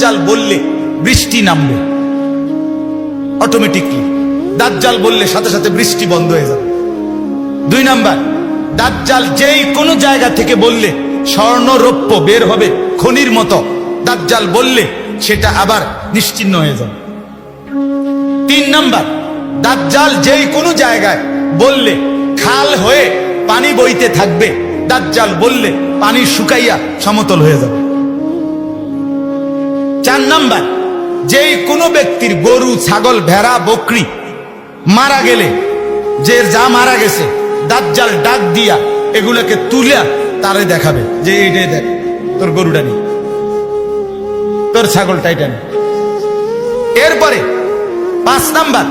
দাজ্জাল বললে বৃষ্টি নামবে। অটোমেটিকলি দাজ্জাল বললে সাথে সাথে বৃষ্টি বন্ধ হয়ে যাবে। দুই নাম্বার, দাজ্জাল যেই কোনো জায়গা থেকে বললে স্বর্ণ রৌপ্য বের হবে খনির মতো, দাজ্জাল বললে সেটা আবার নিশ্চিন্ন হয়ে যাবে। তিন নাম্বার, দাজ্জাল যেই কোনো জায়গায় বললে খাল হয়ে পানি বইতে থাকবে, দাজ্জাল বললে পানি শুকাইয়া সমতল হয়ে যাবে। চার নাম্বার, যেই কোনো ব্যক্তির গরু, ছাগল, ভেড়া, বকরি মারা গেলে, যে যা মারা গেছে, দাজ্জাল, ডাক দিয়া এগুলোকে তুলিয়া তারে দেখাবে, যে এইটাই দেখ, তোর গরুটা নি তোর ছাগলটা এটা নি এরপরে পাঁচ নাম্বার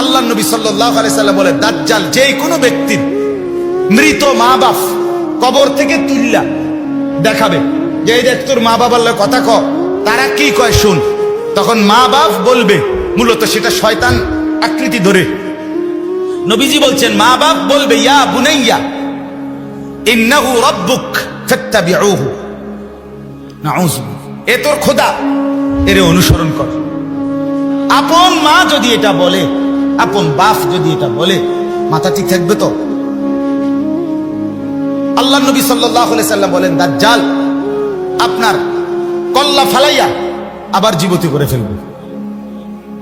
আল্লাহ নবী সাল্লাহ সাল্লাম বলে, দাজ্জাল, যেই কোনো ব্যক্তির মৃত মা বাপ কবর থেকে তুললা দেখাবে, যে দেখ তোর মা বাবার কথা ক তারা কি কয় শুন? তখন মা বাপ বলবে, মূলত সেটা শয়তান আকৃতি ধরে। নবীজি বলছেন, মা বাপ বলবে, ইয়া বুনাইয়া, ইন্নাহু রাব্বুক ফাত্তাবিউহু। নাউযু এ তোর খোদা, এর অনুসরণ কর। আপন মা যদি এটা বলে, আপন বাপ যদি এটা বলে, মাথা ঠিক থাকবে তো? আল্লাহ নবী সাল্লাহ সাল্লাম বলেন, দাজ্জাল, আপনার কল্লা ফালাইয়া আবার জীবতী করে ফেলবে।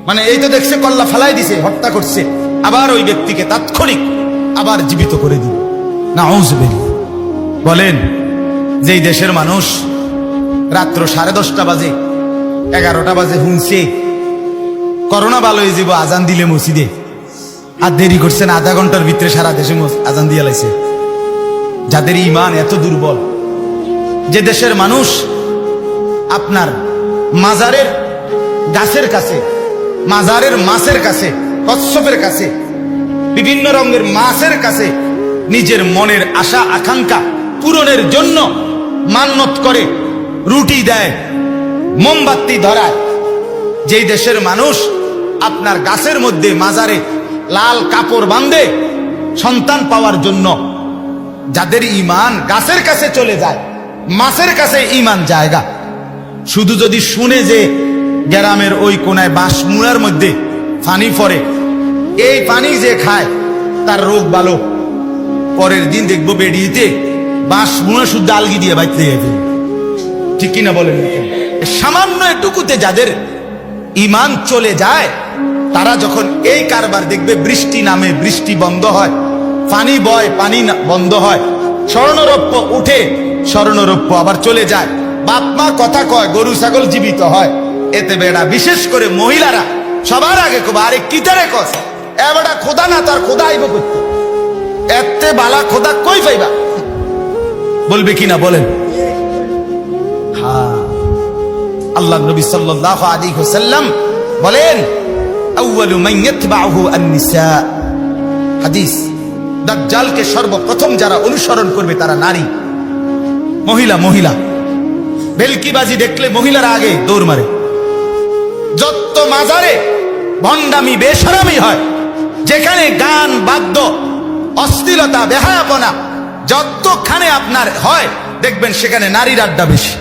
মানে এই তো দেখছে, কল্লা ফালাই দিছে, হত্যা করছে। আবার ওই ব্যক্তিকে তাৎক্ষণিক আবার জীবিত করে দিবে। না বলেন, যেই দেশের মানুষ রাত্র সাড়ে দশটা বাজে, এগারোটা বাজে হুনছে, করোনা ভালো হয়ে যাব আজান দিলে মসজিদে। আর দেরি করছেন আধা ঘণ্টার ভিতরে সারা দেশে আজান দিয়ে লাইছে। যাদের ইমান এত দুর্বল, যে দেশের মানুষ আপনার মাজারের গাছের কাছে, মাজারের মাছের কাছে, কচ্ছপের কাছে, বিভিন্ন রঙের মাছের কাছে নিজের মনের আশা, আকাঙ্ক্ষা পূরণের জন্য মান্যত করে রুটি দেয়, মোমবাতি ধরায়। যেই দেশের মানুষ আপনার গাছের মধ্যে মাজারে লাল কাপড় বাঁধে, সন্তান পাওয়ার জন্য যাদের ইমান গাছের কাছে চলে যায়, মাছের কাছে ইমান জায়গা। শুধু যদি শুনে যে গ্রামের ওই কোনায় বাঁশ মুড়ার মধ্যে পানি পড়ে এই পানি যে খায়, তার রোগ ভালো। পরের দিন দেখব বেরিয়েতে বাঁশ মুড়া শুদ্ধ আলগি দিয়ে বাইতে যাবে। ঠিক কিনা বলেন? সামান্য এটুকুতে যাদের ইমান চলে যায়, তারা যখন এই কারবার দেখবে বৃষ্টি নামে বৃষ্টি বন্ধ হয় পানি বয় পানি বন্ধ হয়, স্বর্ণরৌপ্য উঠে স্বর্ণরৌপ্য আবার চলে যায়। বাপ মা কথা কয়, গরু, ছাগল জীবিত হয়। এতে বেড়া, বিশেষ করে মহিলারা, সবার আগে কবা, আরে কিতারে কস এ খোদা না, তার খোদা আইব করতে এতে বালা খোদা কই পাইবা? বলবে কিনা বলেন। হ্যাঁ আল্লাহ নবী সাল্লাল্লাহু আলাইহি ওয়াসাল্লাম বলেন, আউয়ালু মান ইয়াতবাউহু আন-নিসা। হাদিস, দাজ্জালকে সর্বপ্রথম যারা অনুসরণ করবে তারা নারী। মহিলা মহিলা। ভেলকিবাজি দেখলে মহিলারা আগে দৌড় মারে। যত মাজারে ভণ্ডামি, বেসরামি হয়, যেখানে গান, বাদ্য অশ্লীলতা বেহায়াপনা যতখানে আপনার হয়, দেখবেন সেখানে নারীর আড্ডা বেশি।